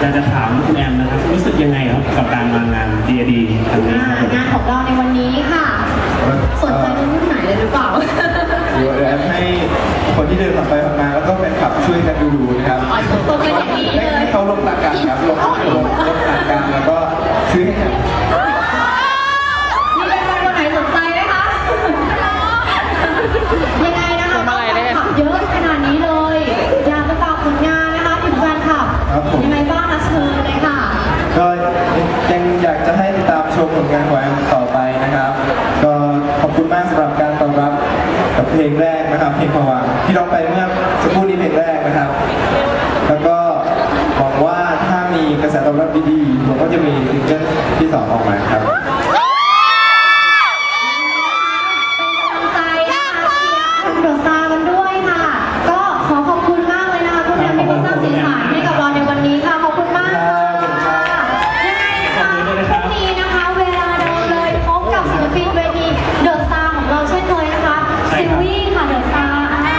อยากจะถามคุณแอมนะครับรู้สึกยังไงครับกับการมางาน DAD ครั้งนี้อ่าครับผมงานของเราในวันนี้ค่ะ สนใจในรุ่นไหนเลยหรือเปล่า เดี๋ยวแอมให้คนที่เดินผ่านไปผ่านมาแล้วก็แฟนคลับช่วยกันดูๆนะครับอ๋อตัวเป็นอย่างนี้เลย ให้เขาลงหลักกันครับลงลงลงหลักกันแล้วก็ซื้อให้กัน มีเป็นคนไหนสนใจไหมคะ ยังไงนะคะแฟนคลับเยอะขนาดนี้เลย อยากจะฝากผลงานนะคะถึงแฟนคลับ ครับผม ยังไงบ้างนะเชิญเลย ค่ะ ก็ยังอยากจะให้ติดตามชมผลงานของแอมต่อไปนะครับ ก็ขอบคุณมากสำหรับการตอบรับกับเพลงแรกนะครับ เพลงผวังที่ร้องไปเมื่อสักครู่นี้เพลงแรกนะครับ แล้วก็หวังว่าถ้ามีกระแสตอบรับดีๆผมก็จะมีซิงเกิลที่สองออกมา